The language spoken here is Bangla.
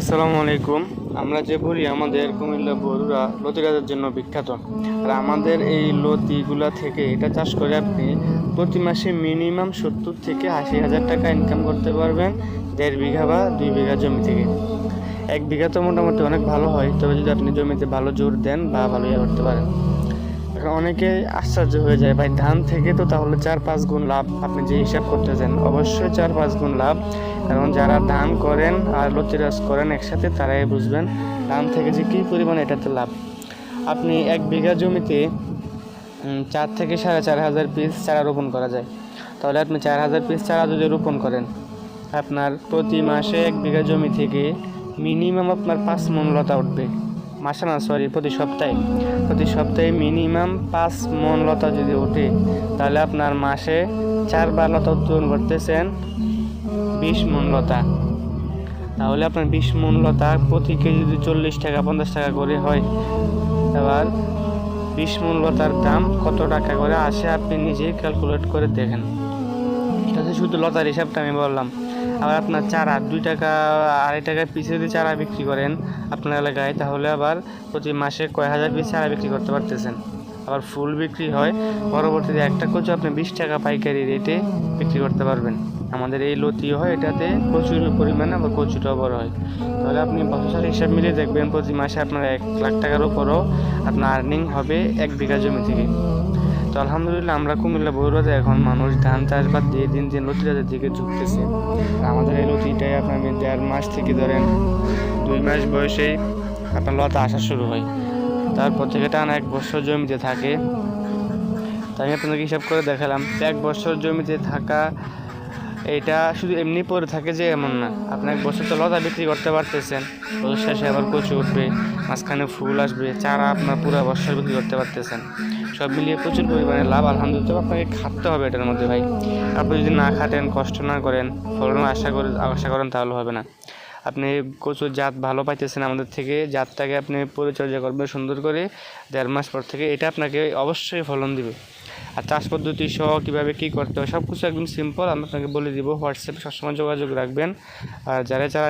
আসসালামু আলাইকুম। আমরা যে বলি আমাদের কুমিল্লা বরুরা লতি গাছের জন্য বিখ্যাত। আর আমাদের এই লতিগুলা থেকে এটা চাষ করে আপনি প্রতি মাসে মিনিমাম সত্তর থেকে আশি হাজার টাকা ইনকাম করতে পারবেন দেড় বিঘা বা দুই বিঘা জমি থেকে। এক বিঘা তো মোটামুটি অনেক ভালো হয়, তবে যদি আপনি জমিতে ভালো জোর দেন বা ভালো ইয়ে করতে পারেন। এখন অনেকে আশ্চর্য হয়ে যায়, ভাই, ধান থেকে তো তাহলে চার পাঁচ গুণ লাভ আপনি যে হিসাব করতেছেন। অবশ্যই চার পাঁচ গুণ লাভ, কারণ যারা ধান করেন আর লতিরাজ করেন একসাথে তারাই বুঝবেন ধান থেকে যে কী পরিমাণ এটাতে লাভ। আপনি এক বিঘা জমিতে চার থেকে সাড়ে চার হাজার পিস চারা রোপণ করা যায়। তাহলে আপনি চার হাজার পিস চারা যদি রোপণ করেন, আপনার প্রতি মাসে এক বিঘা জমি থেকে মিনিমাম আপনার পাঁচ মন লতা উঠবে। মাসে না সরি প্রতি সপ্তাহে। প্রতি সপ্তাহে মিনিমাম পাঁচ মন লতা যদি ওঠে, তাহলে আপনার মাসে চারবার লতা উৎপাদন করতেছেন বিশ মন লতা। তাহলে আপনার বিশ মন লতা প্রতি কেজি যদি চল্লিশ টাকা, পঞ্চাশ টাকা করে হয়, এবার বিশ মন লতার দাম কত টাকা করে আসে আপনি নিজেই ক্যালকুলেট করে দেখেন। এটা শুধু লতার হিসাবটা আমি বললাম। আবার আপনার চারা দুই টাকা, আড়াই টাকা পিসে যদি চারা বিক্রি করেন আপনার এলাকায়, তাহলে আবার প্রতি মাসে কয় হাজার পিস চারা বিক্রি করতে পারতেছেন। আবার ফুল বিক্রি হয়, পরবর্তীতে একটা কচু আপনি বিশ টাকা পাইকারি রেটে বিক্রি করতে পারবেন। আমাদের এই লতিও হয়, এটাতে প্রচুর পরিমাণে আবার কচুটাও বড় হয়। তাহলে আপনি বছর হিসাব মিলিয়ে দেখবেন, প্রতি মাসে আপনার এক লাখ টাকার উপরও আপনার আর্নিং হবে এক বিঘা জমি থেকে। তো আলহামদুলিল্লাহ আমরা কুমিল্লা বগুড়াতে এখন মানুষ ধান চাষবাদ দিয়ে দিন দিন লতি চাষের দিকে ঝুঁকতেছে। আমাদের এই লতিটাই আপনার দেড় মাস থেকে ধরেন দুই মাস বয়সেই আপনার লতা আসা শুরু হয়। তারপর থেকে টানা এক বছর জমিতে থাকে। তাই আমি আপনাকে হিসাব করে দেখালাম এক বছর জমিতে থাকা এটা শুধু এমনি পরে থাকে যে এমন না। আপনি এক বছর তো লতা বিক্রি করতে পারতেছেন। বছর শেষে আবার কচু উঠবে, মাঝখানে ফুল আসবে, চারা আপনার পুরো বছর বিক্রি করতে পারতেছেন। সব মিলিয়ে প্রচুর পরিমাণে লাভ, আলহামদুলিল্লাহ। আপনাকে খাটতে হবে এটার মধ্যে ভাই। আপনি যদি না খাটেন, কষ্ট না করেন ফলন আশা করে, আশা করেন তাহলে হবে না। আপনি কচুর জাত ভালো পাইতেছেন আমাদের থেকে। জাতটাকে আপনি পরিচর্যা করবেন সুন্দর করে। দেড় মাস পর থেকে এটা আপনাকে অবশ্যই ফলন দিবে। আর চাষ পদ্ধতি সহ কীভাবে কী করতে হয় সব কিছু একদম সিম্পল আমি আপনাকে বলে দিব, হোয়াটসঅ্যাপে সবসময় যোগাযোগ রাখবেন। আর যারা যারা